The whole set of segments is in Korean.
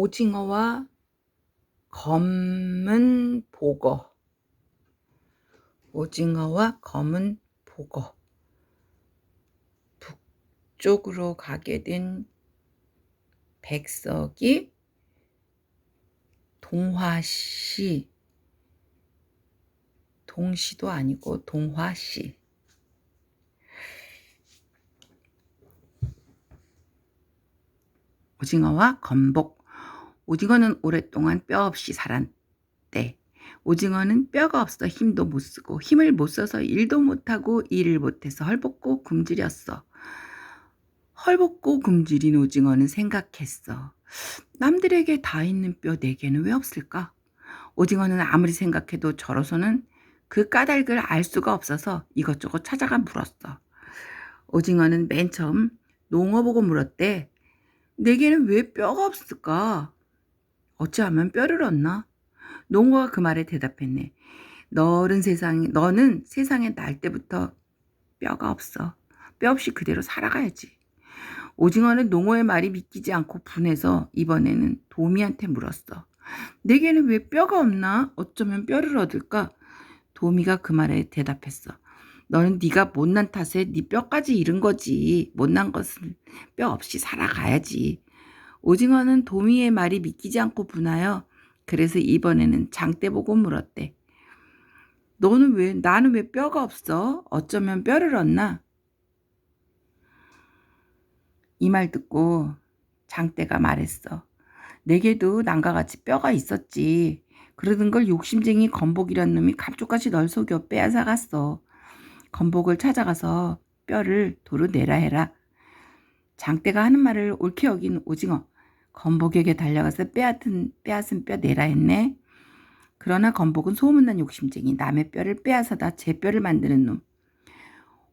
오징어와 검은 보거. 오징어와 검은 보거. 북쪽으로 가게 된 백석이 동화시. 동시도 아니고 동화시. 오징어와 건복 오징어는 오랫동안 뼈 없이 살았대. 오징어는 뼈가 없어 힘도 못 쓰고 힘을 못 써서 일도 못하고 일을 못해서 헐벗고 굶주렸어. 헐벗고 굶주린 오징어는 생각했어. 남들에게 다 있는 뼈 네 개는 왜 없을까? 오징어는 아무리 생각해도 저로서는 그 까닭을 알 수가 없어서 이것저것 찾아가 물었어. 오징어는 맨 처음 농어 보고 물었대. 내게는 왜 뼈가 없을까? 어찌하면 뼈를 얻나? 농어가 그 말에 대답했네. 너는 세상에, 너는 세상에 날 때부터 뼈가 없어. 뼈 없이 그대로 살아가야지. 오징어는 농어의 말이 믿기지 않고 분해서 이번에는 도미한테 물었어. 내게는 왜 뼈가 없나? 어쩌면 뼈를 얻을까? 도미가 그 말에 대답했어. 너는 네가 못난 탓에 네 뼈까지 잃은 거지. 못난 것은 뼈 없이 살아가야지. 오징어는 도미의 말이 믿기지 않고 분하여 그래서 이번에는 장대 보고 물었대. 너는 왜 나는 왜 뼈가 없어? 어쩌면 뼈를 얻나? 이 말 듣고 장대가 말했어. 내게도 남과 같이 뼈가 있었지. 그러던 걸 욕심쟁이 건복이란 놈이 갑쪽같이 널 속여 빼앗아 갔어. 건복을 찾아가서 뼈를 도로 내라 해라. 장대가 하는 말을 옳게 여긴 오징어. 건복에게 달려가서 빼앗은, 빼앗은 뼈 내라 했네. 그러나 건복은 소문난 욕심쟁이 남의 뼈를 빼앗아다 제 뼈를 만드는 놈.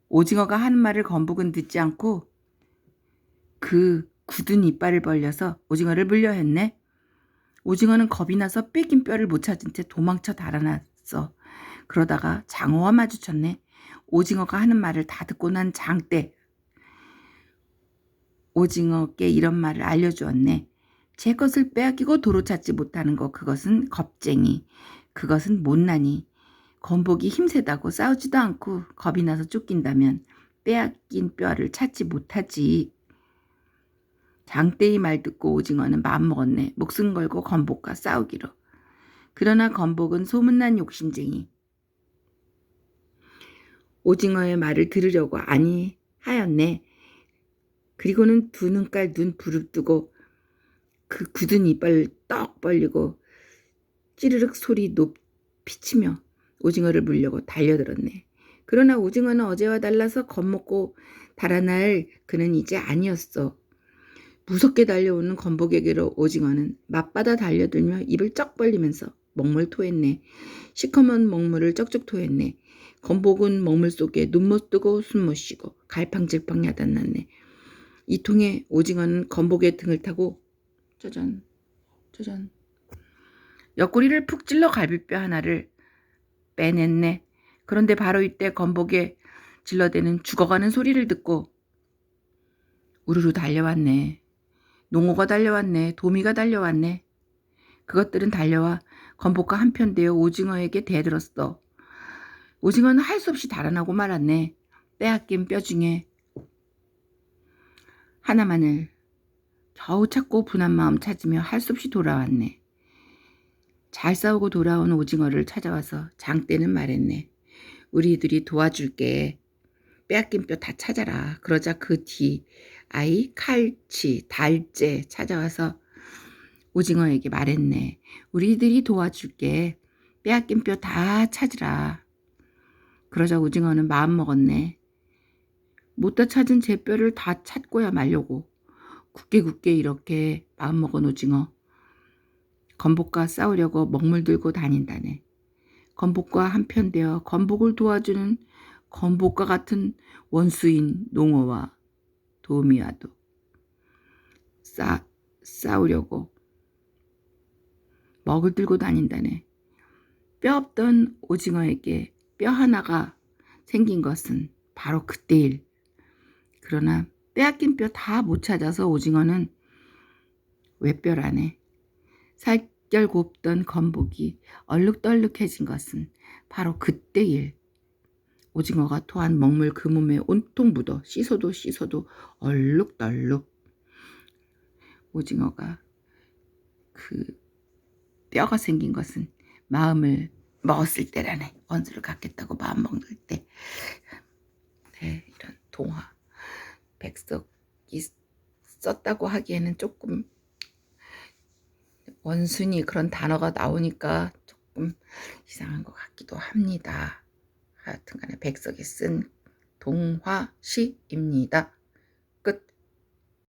오징어가 하는 말을 건복은 듣지 않고 그 굳은 이빨을 벌려서 오징어를 물려 했네. 오징어는 겁이 나서 뺏긴 뼈를 못 찾은 채 도망쳐 달아났어. 그러다가 장어와 마주쳤네. 오징어가 하는 말을 다 듣고 난 장대. 오징어께 이런 말을 알려주었네. 제 것을 빼앗기고 도로 찾지 못하는 것 그것은 겁쟁이. 그것은 못나니. 건복이 힘세다고 싸우지도 않고 겁이 나서 쫓긴다면 빼앗긴 뼈를 찾지 못하지. 장대의 말 듣고 오징어는 마음먹었네. 목숨 걸고 건복과 싸우기로. 그러나 건복은 소문난 욕심쟁이. 오징어의 말을 들으려고 아니 하였네. 그리고는 두 눈깔 눈 부릅뜨고 그 굳은 이빨을 떡 벌리고 찌르륵 소리 높이 치며 오징어를 물려고 달려들었네. 그러나 오징어는 어제와 달라서 겁먹고 달아날 그는 이제 아니었어. 무섭게 달려오는 건복에게로 오징어는 맞받아 달려들며 입을 쩍 벌리면서 먹물 토했네. 시커먼 먹물을 쩍쩍 토했네. 건복은 먹물 속에 눈 못 뜨고 숨 못 쉬고 갈팡질팡 야단났네. 이 통에 오징어는 건복의 등을 타고 짜잔 짜잔 옆구리를 푹 찔러 갈비뼈 하나를 빼냈네. 그런데 바로 이때 건복에 질러대는 죽어가는 소리를 듣고 우르르 달려왔네. 농어가 달려왔네. 도미가 달려왔네. 그것들은 달려와 건복과 한편 되어 오징어에게 대들었어. 오징어는 할 수 없이 달아나고 말았네. 빼앗긴 뼈 중에 하나만을 겨우 찾고 분한 마음 찾으며 할 수 없이 돌아왔네. 잘 싸우고 돌아온 오징어를 찾아와서 장대는 말했네. 우리들이 도와줄게. 빼앗긴 뼈 다 찾아라. 그러자 그 뒤 아이 칼치, 달재 찾아와서 오징어에게 말했네. 우리들이 도와줄게. 빼앗긴 뼈 다 찾으라. 그러자 오징어는 마음 먹었네. 못 다 찾은 제 뼈를 다 찾고야 말려고. 굳게 굳게 이렇게 마음먹은 오징어. 건복과 싸우려고 먹물 들고 다닌다네. 건복과 한편 되어 건복을 도와주는 건복과 같은 원수인 농어와 도미와도 싸, 싸우려고 먹을 들고 다닌다네. 뼈 없던 오징어에게 뼈 하나가 생긴 것은 바로 그때일. 그러나 빼앗긴 뼈 다 못 찾아서 오징어는 외뼈라네. 살결 곱던 건복이 얼룩덜룩해진 것은 바로 그때 일. 오징어가 토한 먹물 그 몸에 온통 묻어 씻어도 씻어도 얼룩덜룩. 오징어가 그 뼈가 생긴 것은 마음을 먹었을 때라네. 원수를 갖겠다고 마음 먹을 때. 네, 이런 동화. 백석이 썼다고 하기에는 조금 원순이 그런 단어가 나오니까 조금 이상한 것 같기도 합니다. 하여튼간에 백석이 쓴 동화시입니다.